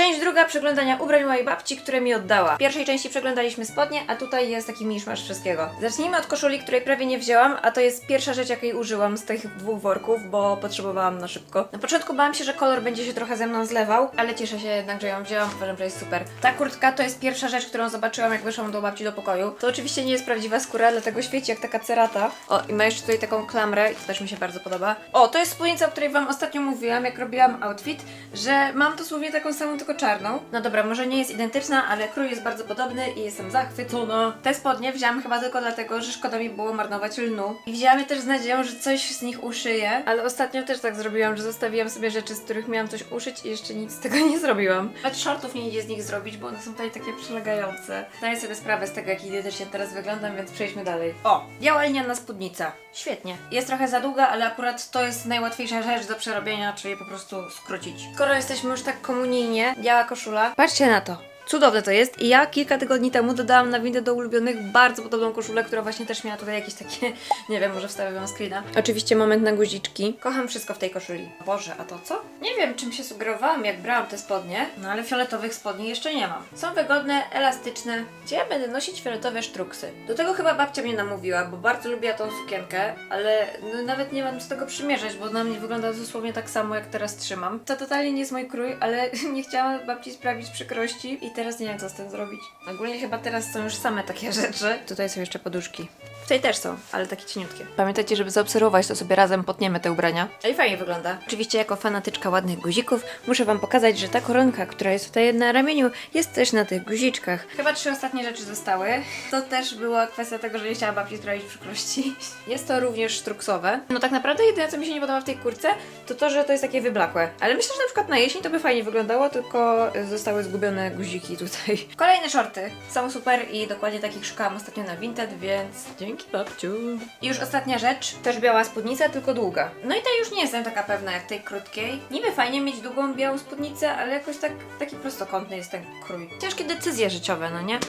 Część druga przeglądania ubrań mojej babci, które mi oddała. W pierwszej części przeglądaliśmy spodnie, a tutaj jest taki miszmasz wszystkiego. Zacznijmy od koszuli, której prawie nie wzięłam, a to jest pierwsza rzecz, jakiej użyłam z tych dwóch worków, bo potrzebowałam na szybko. Na początku bałam się, że kolor będzie się trochę ze mną zlewał, ale cieszę się jednak, że ją wzięłam, uważam, że jest super. Ta kurtka to jest pierwsza rzecz, którą zobaczyłam, jak weszłam do babci do pokoju. To oczywiście nie jest prawdziwa skóra, dlatego świeci jak taka cerata. O, i ma jeszcze tutaj taką klamrę i to też mi się bardzo podoba. O, to jest spódnica, o której wam ostatnio mówiłam, jak robiłam outfit, że mam dosłownie taką samą, tylko czarną. No dobra, może nie jest identyczna, ale krój jest bardzo podobny i jestem zachwycona. Te spodnie wzięłam chyba tylko dlatego, że szkoda mi było marnować lnu. I wzięłam je też z nadzieją, że coś z nich uszyję, ale ostatnio też tak zrobiłam, że zostawiłam sobie rzeczy, z których miałam coś uszyć i jeszcze nic z tego nie zrobiłam. Nawet shortów nie idzie z nich zrobić, bo one są tutaj takie przylegające. Zdaję sobie sprawę z tego, jak identycznie teraz wyglądam, więc przejdźmy dalej. O, biała liniana spódnica. Świetnie. Jest trochę za długa, ale akurat to jest najłatwiejsza rzecz do przerobienia, czyli po prostu skrócić. Skoro jesteśmy już tak komunijnie, biała koszula. Patrzcie na to. Cudowne to jest. I ja kilka tygodni temu dodałam na windę do ulubionych bardzo podobną koszulę, która właśnie też miała tutaj jakieś takie, nie wiem, może wstawię wam screena. Oczywiście moment na guziczki. Kocham wszystko w tej koszuli. Boże, a to co? Nie wiem, czym się sugerowałam, jak brałam te spodnie, no ale fioletowych spodni jeszcze nie mam. Są wygodne, elastyczne. Gdzie ja będę nosić fioletowe sztruksy? Do tego chyba babcia mnie namówiła, bo bardzo lubiła tą sukienkę, ale no, nawet nie mam z tego przymierzać, bo na mnie wygląda dosłownie tak samo, jak teraz trzymam. To totalnie nie jest mój krój, ale nie chciałam babci sprawić przykrości i teraz nie wiem, co z tym zrobić. Ogólnie chyba teraz są już same takie rzeczy. Tutaj są jeszcze poduszki. Tutaj też są, ale takie cieniutkie. Pamiętajcie, żeby zaobserwować, to sobie razem potniemy te ubrania. I fajnie wygląda. Oczywiście jako fanatyczka ładnych guzików muszę wam pokazać, że ta koronka, która jest tutaj na ramieniu, jest też na tych guziczkach. Chyba trzy ostatnie rzeczy zostały. To też była kwestia tego, że nie chciałam babci sprawić przykrości. Jest to również sztruksowe. No tak naprawdę jedyne, co mi się nie podoba w tej kurce, to to, że to jest takie wyblakłe. Ale myślę, że na przykład na jesień to by fajnie wyglądało, tylko zostały zgubione guziki tutaj. Kolejne shorty. Są super i dokładnie takich szukałam ostatnio na Vinted, więc dzięki babciu. I już ostatnia rzecz, też biała spódnica, tylko długa. No i tej już nie jestem taka pewna jak tej krótkiej. Niby fajnie mieć długą białą spódnicę, ale jakoś tak taki prostokątny jest ten krój. Ciężkie decyzje życiowe, no nie?